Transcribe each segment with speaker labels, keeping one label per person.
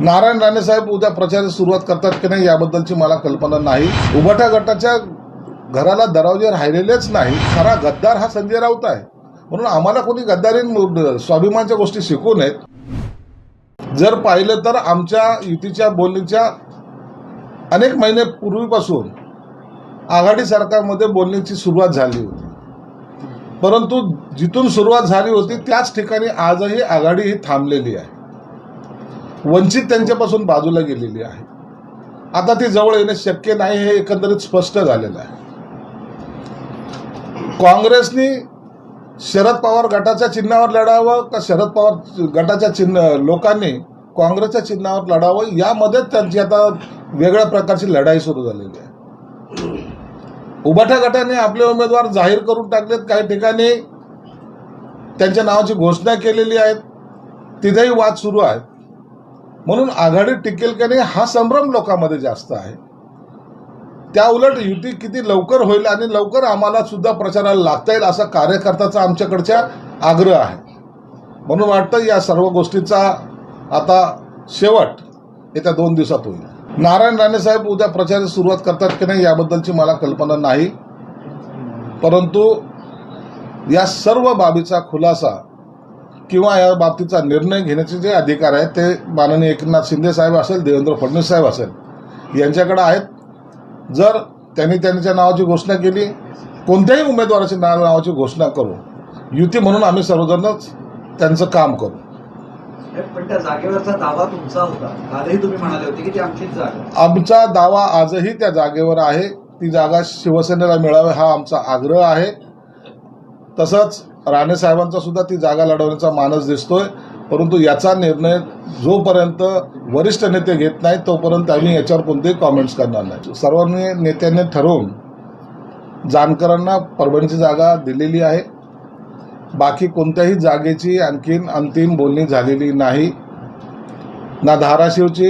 Speaker 1: नारायण राणे साहेब उद्या प्रचाराची सुरुवात करतात की नाही याबद्दलची मला कल्पना नाही. उभाटा गटाच्या घराला दरवाजे राहिलेलेच नाही. खरा गद्दार हा संजय राऊत आहे. म्हणून आम्हाला कोणी गद्दारी स्वाभिमानच्या गोष्टी शिकू नयेत. जर पाहिलं तर आमच्या युतीच्या बोलणीच्या अनेक महिने पूर्वीपासून आघाडी सरकारमध्ये बोलण्याची सुरुवात झाली होती. परंतु जिथून सुरुवात झाली होती त्याच ठिकाणी आजही आघाडी ही थांबलेली आहे. वंचित त्यांच्यापासून बाजूला गेलेली आहे. आता ती जवळ येणे शक्य नाही हे एकंदरीत स्पष्ट झालेलं आहे. काँग्रेसनी शरद पवार गटाच्या चिन्हावर लढावं का शरद पवार गटाच्या चिन्ह लोकांनी काँग्रेसच्या चिन्हावर लढावं? यामध्येच त्यांची आता वेगळ्या प्रकारची लढाई सुरू झालेली आहे. उभाठा गटाने आपले उमेदवार जाहीर करून टाकलेत. काही ठिकाणी त्यांच्या नावाची घोषणा केलेली आहेत. तिथेही वाद सुरू आहेत. म्हणून आघाडी टिकेल का नाही हा संभ्रम लोकांमध्ये जास्त आहे. त्या उलट युती किती लवकर होईल आणि लवकर आम्हाला सुद्धा प्रचाराला लागता येईल असा कार्यकर्त्याचा आमच्याकडच्या आग्रह आहे. म्हणून वाटतं या सर्व गोष्टीचा आता शेवट येत्या दोन दिवसात होईल. नारायण राणे साहेब उद्या प्रचाराची सुरुवात करतात की नाही याबद्दलची मला कल्पना नाही. परंतु या सर्व बाबीचा खुलासा किंवा या बाबतीचा निर्णय घेण्याचे जे अधिकार आहेत ते माननीय एकनाथ शिंदे साहेब असेल देवेंद्र फडणवीस साहेब असेल यांच्याकडे आहेत. जर त्यांनी त्यांच्या नावाची घोषणा केली कोणत्याही उमेदवाराच्या नाव नावाची घोषणा करू युती म्हणून आम्ही सर्वजणच त्यांचं काम करू.
Speaker 2: पण त्या जागेवरचा दावा तुमचा होता. कालही तुम्ही म्हणाले होते की ती आमचीच जागा
Speaker 1: आमचा दावा आजही त्या जागेवर आहे. ती जागा शिवसेनेला मिळावी हा आमचा आग्रह आहे. तसंच राणे साहेबांचा सुद्धा ती जागा लढवण्याचा मानस दिसतोय. परंतु याचा निर्णय जोपर्यंत वरिष्ठ नेते घेत नाहीत तोपर्यंत आम्ही याच्यावर कोणतेही कॉमेंट्स करणार नाही. सर्वांनी नेत्यांनी ठरवून जानकरांना परभणीची जागा दिलेली आहे. बाकी कोणत्याही जागेची आणखीन अंतिम बोलणी झालेली नाही. ना धाराशिवची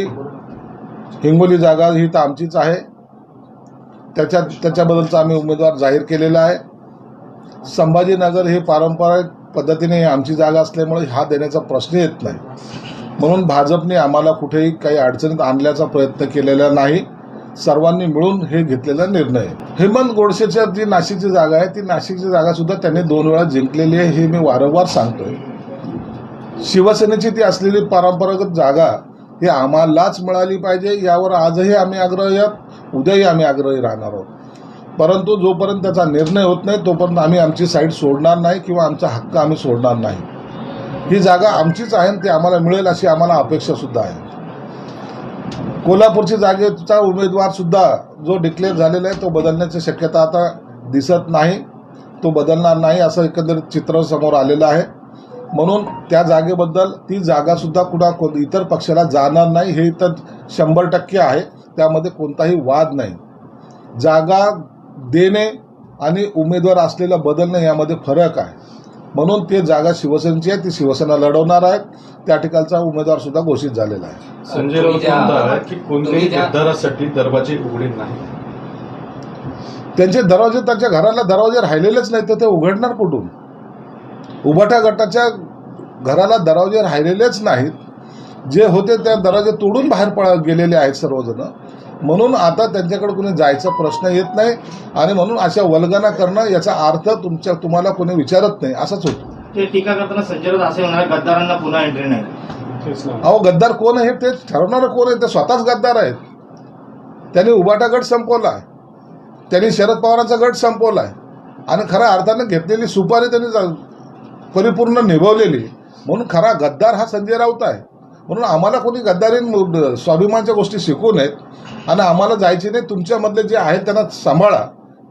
Speaker 1: हिंगोली जागा ही तर आमचीच आहे. त्याच्या त्याच्याबद्दलचा आम्ही उमेदवार जाहीर केलेला आहे. संभाजीनगर हे पारंपरिक पद्धतीने आमची जागा असल्यामुळे हा देण्याचा प्रश्न येत नाही. म्हणून भाजपने आम्हाला कुठेही काही अडचणीत आणल्याचा प्रयत्न केलेला नाही. सर्वांनी मिळून हे घेतलेला निर्णय हेमंत गोडसेच्या जी नाशिकची जागा आहे ती नाशिकची जागा सुद्धा त्यांनी दोन वेळा जिंकलेली आहे हे मी वारंवार सांगतोय. शिवसेनेची ती असलेली परंपरागत जागा ही आम्हालाच मिळाली पाहिजे यावर आजही आम्ही आग्रही आहोत उद्याही आम्ही आग्रही राहणार आहोत. परंतु जोपर्यंत त्याचा निर्णय होत नाही तोपर्यंत आम्ही आमची साईड सोडणार नाही किंवा आमचा हक्क आम्ही सोडणार नाही. ही जागा आमचीच आहे आणि ती आम्हाला मिळेल अशी आम्हाला अपेक्षासुद्धा आहे. कोल्हापूरची जागेचा उमेदवारसुद्धा जो डिक्लेअर झालेला आहे तो बदलण्याची शक्यता आता दिसत नाही. तो बदलणार नाही असं एकंदरीत चित्र समोर आलेलं आहे. म्हणून त्या जागेबद्दल ती जागासुद्धा कुणा कोण इतर पक्षाला जाणार नाही हे तर शंभर टक्के आहे. त्यामध्ये कोणताही वाद नाही. जागा देणे आणि उमेदवार असलेला बदलणे यामध्ये फरक आहे. म्हणून ते जागा शिवसेनेची आहे ती शिवसेना लढवणार आहेत. त्या ठिकाणचा उमेदवार सुद्धा घोषित झालेला आहे.
Speaker 3: संजय राऊत म्हणतात की कोणत्याही दरवाजे उघडे नाही.
Speaker 1: त्यांचे दरवाजे त्यांच्या घराला दरवाजे राहिलेलेच नाही तर ते उघडणार कुठून? उभाट्या गटाच्या घराला दरवाजे राहिलेलेच नाहीत. जे होते त्या दरवाजे तोडून बाहेर पळ गेलेले आहेत सर्वजण. म्हणून आता त्यांच्याकडे कोणी जायचा प्रश्न येत नाही आणि म्हणून अशा वल्गना करणं याचा अर्थ तुमच्या तुम्हाला कोणी विचारत नाही असाच होतो.
Speaker 4: ते टीका करताना संजय राऊत असे म्हणाले गद्दारांना पुन्हा एंट्री नाही.
Speaker 1: अहो गद्दार कोण आहे ते ठरवणारं कोण आहे ते स्वतःच गद्दार आहेत. त्यांनी उबाटा गट संपवला. आहे त्यांनी शरद पवारांचा गट संपवला. आहे आणि खऱ्या अर्थानं घेतलेली सुपारी त्यांनी जा- परिपूर्ण निभवलेली. म्हणून खरा गद्दार हा संजय राऊत आहे. म्हणून आम्हाला कोणी गद्दारी स्वाभिमानच्या गोष्टी शिकू नयेत. आणि आम्हाला जायची नाही तुमच्यामधले जे आहेत त्यांना सांभाळा.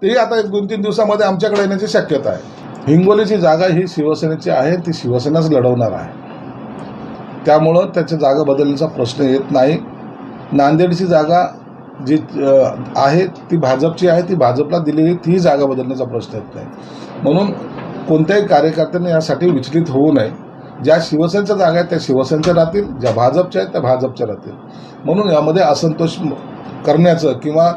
Speaker 1: तेही आता एक दोन तीन दिवसामध्ये आमच्याकडे येण्याची शक्यता आहे. हिंगोलीची जागा ही शिवसेनेची आहे ती शिवसेनाच लढवणार आहे. त्यामुळं त्याच्या जागा बदलण्याचा प्रश्न येत नाही. नांदेडची जागा जी आहे ती भाजपची आहे ती भाजपला दिलेली ती जागा बदलण्याचा प्रश्न येत नाही. म्हणून कोणत्याही कार्यकर्त्यांनी यासाठी विचलित होऊ नये. ज्या शिवसेनेच्या जागा आहेत त्या शिवसेनेच्या राहतील ज्या भाजपच्या आहेत त्या भाजपच्या राहतील. म्हणून यामध्ये असंतोष करण्याचं किंवा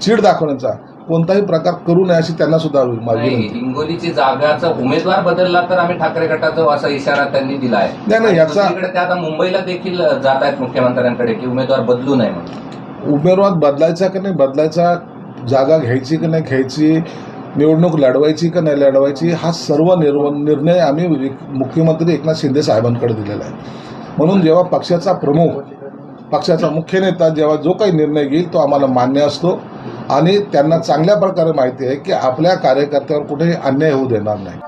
Speaker 1: चीड दाखवण्याचा कोणताही प्रकार करू नये अशी त्यांना सुद्धा
Speaker 5: नाही
Speaker 1: विनंती.
Speaker 5: हिंगोलीची जागाचा उमेदवार बदलला तर आम्ही ठाकरे गटाचा असा इशारा त्यांनी दिला आहे.
Speaker 1: नाही, नाही, याचा-
Speaker 5: दुसरीकडे ते आता मुंबईला देखील जात आहेत मुख्यमंत्र्यांकडे की उमेदवार बदलू नये म्हणून.
Speaker 1: उमेदवार बदलायचा की नाही बदलायचा जागा घ्यायची की नाही घ्यायची निवडणूक लढवायची की नाही लढवायची हा सर्व निर्व निर्णय आम्ही मुख्यमंत्री एकनाथ शिंदे साहेबांकडे दिलेला आहे. म्हणून जेव्हा पक्षाचा प्रमुख पक्षाचा मुख्य नेता जेव्हा जो काही निर्णय घेईल तो आम्हाला मान्य असतो आणि त्यांना चांगल्या प्रकारे माहिती आहे की आपल्या कार्यकर्त्यावर कुठेही अन्याय होऊ देणार नाही.